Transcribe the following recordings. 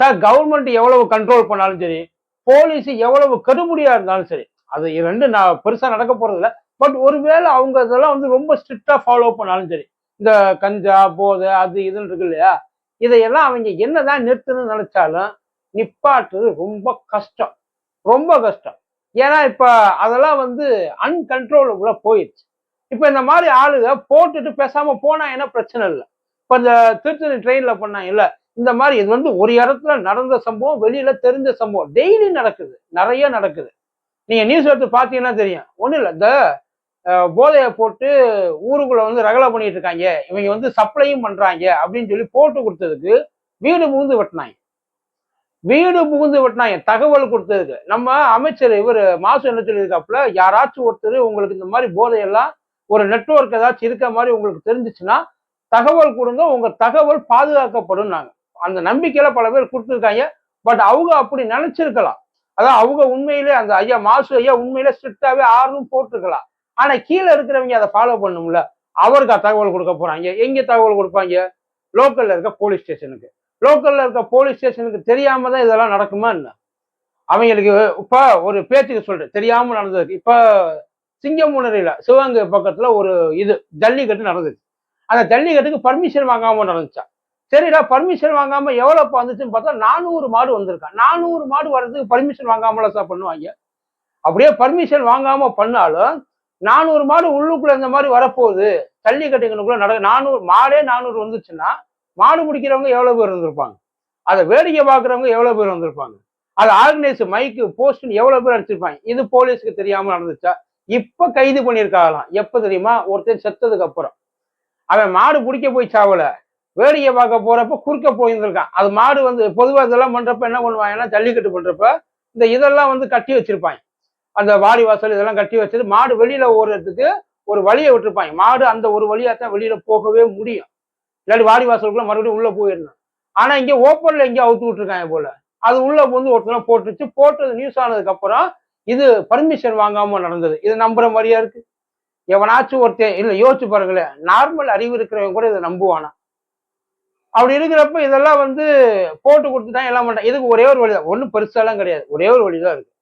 Sir government எவ்வளவு control பண்ணாலும் சரி போலீஸ் எவ்வளவு கடுமுடியா இருந்தாலும் சரி அது ரெண்டு நான் பெருசா நடக்க போறது இல்லை பட் ஒருவேளை அவங்க இதெல்லாம் வந்து ரொம்ப ஸ்ட்ரிக்டா ஃபாலோ பண்ணாலும் சரி இந்த கஞ்சா போதை அது இதுன்னு இருக்கு இல்லையா இதையெல்லாம் அவங்க என்னதான் நிறுத்தணும்னு நினைச்சாலும் நிப்பாட்டுறது ரொம்ப கஷ்டம். ரொம்ப கஷ்டம். ஏன்னா இப்ப அதெல்லாம் வந்து அன்கன்ட்ரோலபுளா போயிடுச்சு இப்ப இந்த மாதிரி ஆளுக போட்டுட்டு பேசாம போனா என்ன பிரச்சனை இல்லை. இப்ப இந்த திருத்தணி ட்ரெயின்ல பண்ணாங்க இல்ல இந்த மாதிரி இது வந்து ஒரு இடத்துல நடந்த சம்பவம் வெளியில தெரிஞ்ச சம்பவம். டெய்லி நடக்குது. நிறைய நடக்குது. நீங்க நியூஸ் எடுத்து பாத்தீங்கன்னா தெரியும். ஒன்றும் இல்லை. இந்த போதையை போட்டு ஊருக்குள்ள வந்து ரகலை பண்ணிட்டு இருக்காங்க. இவங்க வந்து சப்ளையும் பண்றாங்க அப்படின்னு சொல்லி போட்டு கொடுத்ததுக்கு வீடு புகுந்து வெட்டினாங்க. வீடு புகுந்து வெட்டினாங்க. தகவல் கொடுத்ததுக்கு. நம்ம அமைச்சர் இவர் மாசு என்ன சொல்லியிருக்காப்புல? யாராச்சும் ஒருத்தர் உங்களுக்கு இந்த மாதிரி போதையெல்லாம் ஒரு நெட்வொர்க் ஏதாச்சும் இருக்க மாதிரி உங்களுக்கு தெரிஞ்சிச்சுன்னா தகவல் கொடுங்க. உங்க தகவல் பாதுகாக்கப்படும் நாங்க அந்த நம்பிக்கையில பல பேர் கொடுத்துருக்காங்க. பட் அவங்க அப்படி நினைச்சிருக்கலாம். அதான் அவங்க உண்மையிலே அந்த ஐயா மாசு ஐயா உண்மையிலே ஸ்ட்ரிக்டாவே ஆர்வம் போட்டிருக்கலாம். ஆனா கீழே இருக்கிறவங்க அதை ஃபாலோ பண்ணும்ல அவருக்கு தகவல் கொடுக்க போறாங்க. எங்க தகவல் கொடுப்பாங்க? லோக்கல்ல இருக்க போலீஸ் ஸ்டேஷனுக்கு லோக்கல்ல இருக்க போலீஸ் ஸ்டேஷனுக்கு தெரியாம தான் இதெல்லாம் நடக்குமா என்ன? அவங்களுக்கு இப்ப ஒரு பேச்சுக்கு சொல்றேன். தெரியாம நடந்ததுக்கு. இப்ப சிங்கமுனரில சிவகங்கை பக்கத்துல ஒரு இது ஜல்லிக்கட்டு நடந்துச்சு. அந்த ஜல்லிக்கட்டுக்கு பர்மிஷன் வாங்காம நடந்துச்சா? சரிடா பர்மிஷன் வாங்காம எவ்வளவு வந்துச்சுன்னு பார்த்தா நானூறு மாடு வந்திருக்கான் நானூறு மாடு வர்றதுக்கு பர்மிஷன் வாங்காமல சார் பண்ணுவாங்க. அப்படியே பர்மிஷன் வாங்காம பண்ணாலும் நானூறு மாடு உள்ளுக்குள்ள இந்த மாதிரி வரப்போகுது. ஜல்லிக்கட்டுங்களுக்குள்ள நட நானூறு மாடே நானூறு வந்துச்சுன்னா மாடு பிடிக்கிறவங்க எவ்வளவு பேர் இருந்திருப்பாங்க அதை வேடிக்கை பார்க்குறவங்க எவ்வளவு பேர் வந்திருப்பாங்க? அதை ஆர்கனைஸ் மைக்கு போஸ்ட்னு எவ்வளவு பேர் அடிச்சிருப்பாங்க? இது போலீஸ்க்கு தெரியாம நடந்துச்சா? இப்ப கைது பண்ணியிருக்காங்களாம். எப்ப தெரியுமா? ஒருத்தர் செத்ததுக்கு அப்புறம். அவன் மாடு பிடிக்க போய் சாவலை. வேடிக்கை பார்க்க போறப்ப குறுக்க போயிருந்திருக்கான். அது மாடு வந்து பொதுவாக இதெல்லாம் பண்றப்ப என்ன பண்ணுவாங்கன்னா ஜல்லிக்கட்டு பண்றப்ப இந்த இதெல்லாம் வந்து கட்டி வச்சிருப்பாங்க. அந்த வாடி வாசல் இதெல்லாம் கட்டி வச்சது மாடு வெளியில ஓடுறதுக்கு ஒரு வழியை விட்டுருப்பாங்க. மாடு அந்த ஒரு வழியா தான் வெளியில போகவே முடியும். இல்லாட்டி வாடி வாசலுக்குள்ள மறுபடியும் உள்ள போயிடணும். ஆனா இங்க ஓப்பன்ல எங்கேயோ அவுத்து விட்டுருக்காங்க போல. அது உள்ள வந்து ஒருத்தனை போட்டுச்சு. போட்டது நியூஸ் ஆனதுக்கு அப்புறம் இது பர்மிஷன் வாங்காம நடந்தது. இது நம்புற மாதிரியா இருக்கு? எவனாச்சும் ஒருத்தன் இல்ல யோசிச்சு பாருங்களேன். நார்மல் அறிவு இருக்கிறவங்க கூட இதை நம்புவானா அப்படி இருக்கிறப்ப இதெல்லாம் வந்து போட்டு கொடுத்துட்டான் எல்லாம் பண்ணிட்டான் இதுக்கு ஒரே ஒரு வழிதான். ஒன்றும் பெருசாலாம் கிடையாது. ஒரே ஒரு வழிதான் இருக்கு.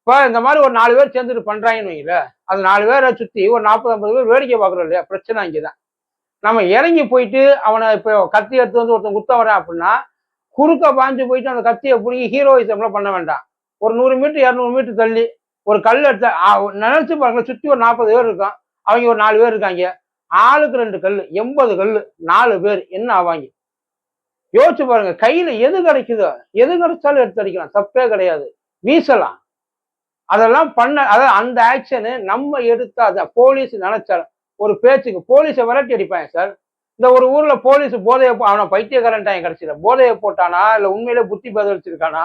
இப்போ இந்த மாதிரி ஒரு நாலு பேர் சேர்ந்துட்டு பண்ணுறாங்கன்னு வைங்கள அது நாலு பேரை சுற்றி ஒரு நாற்பது ஐம்பது பேர் வேடிக்கை பார்க்குறோம் இல்லையா? பிரச்சனை அங்கேதான் நம்ம இறங்கி போயிட்டு அவனை இப்போ கத்தி எடுத்து வந்து ஒருத்தன் குத்த வரேன் அப்படின்னா குறுக்க பாஞ்சு போயிட்டு அந்த கத்தியை பிடிங்கி ஹீரோயிசம்லாம் பண்ண வேண்டாம். ஒரு நூறு மீட்டர் இரநூறு மீட்டர் தள்ளி ஒரு கல் எடுத்த நினச்சி நினைச்சு பாருங்க ஒரு நாற்பது பேர் இருக்கான். அவங்க ஒரு நாலு பேர் இருக்காங்க. ஆளுக்கு ரெண்டு கல் எண்பது கல் நாலு பேர் என்ன ஆவாங்க? யோசிச்சு பாருங்க கையில எது கிடைக்குதோ எது கிடைச்சாலும் எடுத்து அடிக்கலாம் தப்பே கிடையாது. வீசலாம். அதெல்லாம் பண்ண அதாவது அந்த ஆக்ஷனு நம்ம எடுத்தா அதை போலீஸ் நினைச்சாலும் ஒரு பேச்சுக்கு போலீஸை விரட்டி அடிப்பாங்க சார் இந்த ஒரு ஊர்ல போலீஸ் போதையை அவனை பைத்தியக்காரன்ட்டான் கிடைச்சில போதையை போட்டானா இல்ல உண்மையிலே புத்தி பதிலளிச்சிருக்கானா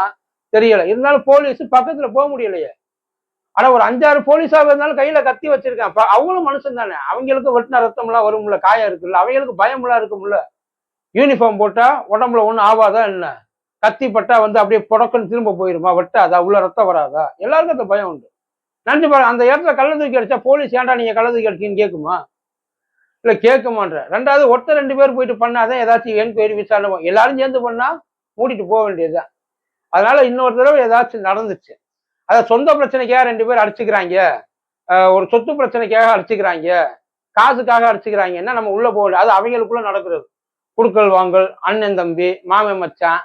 தெரியல. இருந்தாலும் போலீஸ் பக்கத்துல போக முடியலையே. ஆனா ஒரு அஞ்சாறு போலீஸா இருந்தாலும் கையில கத்தி வச்சிருக்கான். அவங்களும் மனுஷன் தானே அவங்களுக்கு வெட்டின ரத்தம் எல்லாம் வரும்ல காயம் இருக்குல்ல அவங்களுக்கு பயம்லாம் இருக்கும்ல. யூனிஃபார்ம் போட்டா உடம்புல ஒண்ணும் ஆவாதா என்ன? கத்தி பட்டா வந்து அப்படியே புடக்குன்னு திரும்ப போயிருமா? வெட்டாதா உள்ள ரத்தம் வராதா? எல்லாருக்கும் அந்த பயம் உண்டு. நினைச்சு பாரு அந்த இடத்துல கள்ள தூக்கி அடிச்சா போலீஸ் ஏன்டா நீங்க கள்ள தூக்கி அடிச்சின்னு கேட்குமா இல்ல கேட்குமான்ற. ரெண்டாவது ஒருத்தர் ரெண்டு பேர் போயிட்டு பண்ணாதான் ஏதாச்சும் என்கொயரி விசாரணை எல்லாரும் சேர்ந்து பண்ணா மூடிட்டு போக வேண்டியதுதான். அதனால இன்னொரு தடவை ஏதாச்சும் நடந்துச்சு. அதை சொந்த பிரச்சனைக்காக ரெண்டு பேர் அடிச்சுக்கிறாங்க. ஒரு சொத்து பிரச்சனைக்காக அடிச்சுக்கிறாங்க. காசுக்காக அடிச்சுக்கிறாங்கன்னா நம்ம உள்ள போக அது அவங்களுக்குள்ள நடக்கிறது. குடுக்கல் வாங்கல் அண்ணன் தம்பி மாமன் மச்சான்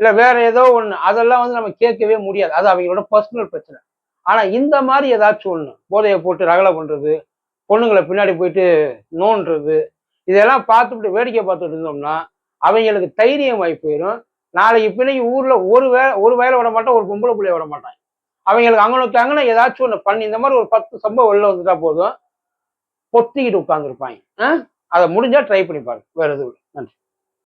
இல்லை வேற ஏதோ ஒன்று அதெல்லாம் வந்து நம்ம கேட்கவே முடியாது. அது அவங்களோட பர்சனல் பிரச்சனை. ஆனால் இந்த மாதிரி ஏதாச்சும் ஒன்று போதையை போட்டு ரகலை பண்ணுறது பொண்ணுங்களை பின்னாடி போயிட்டு நோண்டுறது இதெல்லாம் பார்த்துட்டு வேடிக்கை பார்த்துட்டு இருந்தோம்னா அவங்களுக்கு தைரியம் ஆகி போயிடும் நாளைக்கு பின்னைக்கு ஊரில் ஒரு வே ஒரு வயலை விட மாட்டான் ஒரு பொம்பளை பிள்ளைய விட மாட்டான் அவங்களுக்கு அங்கனுக்கு அங்கன ஏதாச்சும் ஒன்று பண்ணி இந்த மாதிரி ஒரு பத்து சம்பவம் வெளில வந்துட்டா போதும் பொத்திக்கிட்டு உட்காந்துருப்பாங்க அதை முடிஞ்சால் ட்ரை பண்ணி பாருங்க. வேறு எதுவும் இல்லை. நன்றி